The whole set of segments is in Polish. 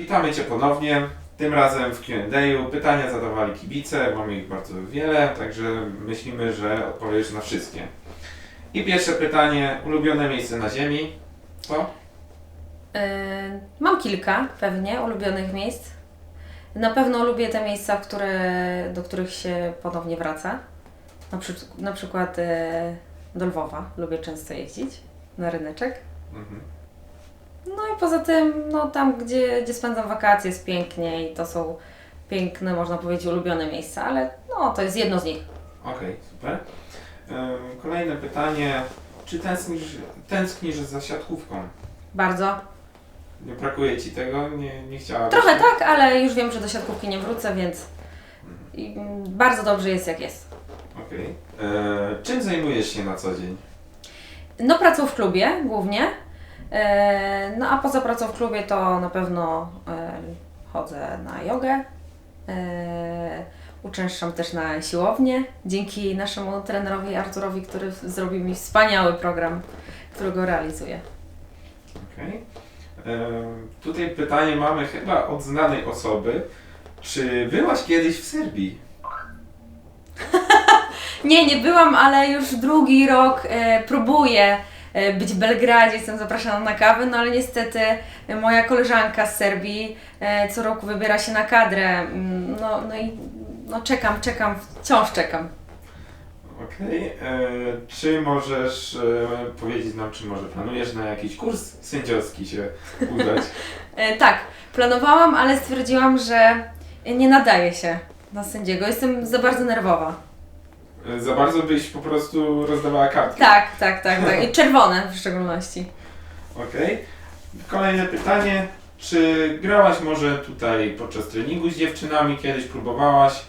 Witamy Cię ponownie. Tym razem w Q&A pytania zadawali kibice, mamy ich bardzo wiele, także myślimy, że odpowiesz na wszystkie. I pierwsze pytanie, ulubione miejsce na ziemi? Co? Yy, Mam kilka pewnie ulubionych miejsc. Na pewno lubię te miejsca, które, do których się ponownie wraca. Na, przy, na przykład e, do Lwowa lubię często jeździć na ryneczek. Mhm. No i poza tym, no tam gdzie, gdzie spędzam wakacje jest pięknie i to są piękne, można powiedzieć, ulubione miejsca, ale no to jest jedno z nich. Okej, super. Ym, Kolejne pytanie, czy tęsknisz, tęsknisz za siatkówką? Bardzo. Nie brakuje Ci tego? Nie, nie chciałabyś? Trochę tak, ale już wiem, że do siatkówki nie wrócę, więc i, mm, bardzo dobrze jest jak jest. Okej. E, Czym zajmujesz się na co dzień? No pracą w klubie głównie. E, No a poza pracą w klubie to na pewno e, chodzę na jogę. E, Uczęszczam też na siłownię dzięki naszemu trenerowi Arturowi, który zrobił mi wspaniały program, którego realizuję. Okej. Em, Tutaj pytanie mamy chyba od znanej osoby. Czy byłaś kiedyś w Serbii? Nie, nie byłam, ale już drugi rok próbuję być w Belgradzie, jestem zapraszana na kawę, no ale niestety e, moja koleżanka z Serbii e, co roku wybiera się na kadrę. Mm, No, no i no czekam, czekam, wciąż czekam. Okej. E, Czy możesz e, powiedzieć nam, czy może planujesz na jakiś kurs sędziowski się udać? E, tak, planowałam, ale stwierdziłam, że nie nadaje się na sędziego. Jestem za bardzo nerwowa. E, Za bardzo byś po prostu rozdawała kartki. Tak, tak, tak, tak. I czerwone w szczególności. Okej. Kolejne pytanie. Czy grałaś może tutaj podczas treningu z dziewczynami? Kiedyś próbowałaś?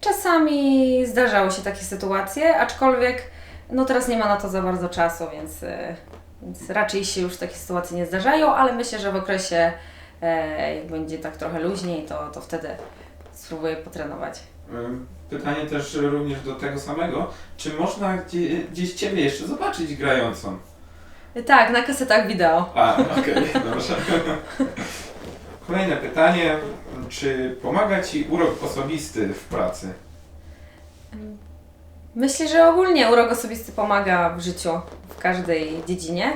Czasami zdarzały się takie sytuacje, aczkolwiek no teraz nie ma na to za bardzo czasu, więc, e, więc raczej się już takie sytuacje nie zdarzają, ale myślę, że w okresie e, jak będzie tak trochę luźniej, to, to wtedy spróbuję potrenować. Ym, Pytanie też również do tego samego. Czy można gdzie, gdzieś Ciebie jeszcze zobaczyć grającą? Tak, na kasetach wideo. A, okej, dobrze. Kolejne pytanie. Czy pomaga Ci urok osobisty w pracy? Myślę, że ogólnie urok osobisty pomaga w życiu, w każdej dziedzinie,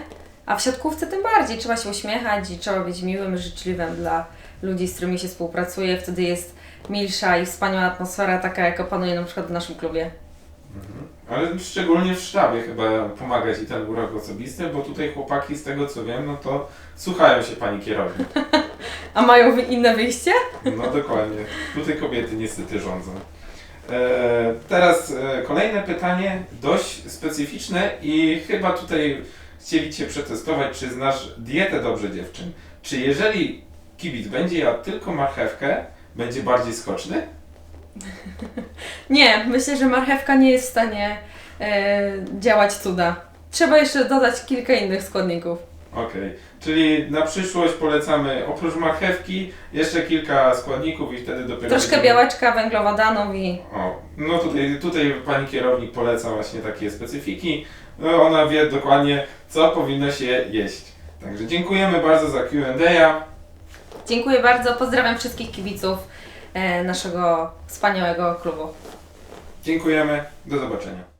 a w siatkówce tym bardziej. Trzeba się uśmiechać i trzeba być miłym, życzliwym dla ludzi, z którymi się współpracuje. Wtedy jest milsza i wspaniała atmosfera, taka jaka panuje na przykład w naszym klubie. Ale szczególnie w sztabie chyba pomaga Ci ten urok osobisty, bo tutaj chłopaki z tego co wiem, no to słuchają się Pani kierownik. A mają wy- inne wyjście? No dokładnie. Tutaj kobiety niestety rządzą. E, teraz e, kolejne pytanie, dość specyficzne i chyba tutaj chcieli Cię przetestować, czy znasz dietę dobrze dziewczyn. Czy jeżeli kibic będzie jadł tylko marchewkę, będzie bardziej skoczny? Nie, myślę, że marchewka nie jest w stanie e, działać cuda. Trzeba jeszcze dodać kilka innych składników. Okej, czyli na przyszłość polecamy oprócz marchewki jeszcze kilka składników i wtedy dopiero... Troszkę będziemy- białeczka, węglowodanów i O, no tutaj, tutaj pani kierownik poleca właśnie takie specyfiki. No, ona wie dokładnie, co powinno się jeść. Także dziękujemy bardzo za Q&A. Dziękuję bardzo. Pozdrawiam wszystkich kibiców e, naszego wspaniałego klubu. Dziękujemy. Do zobaczenia.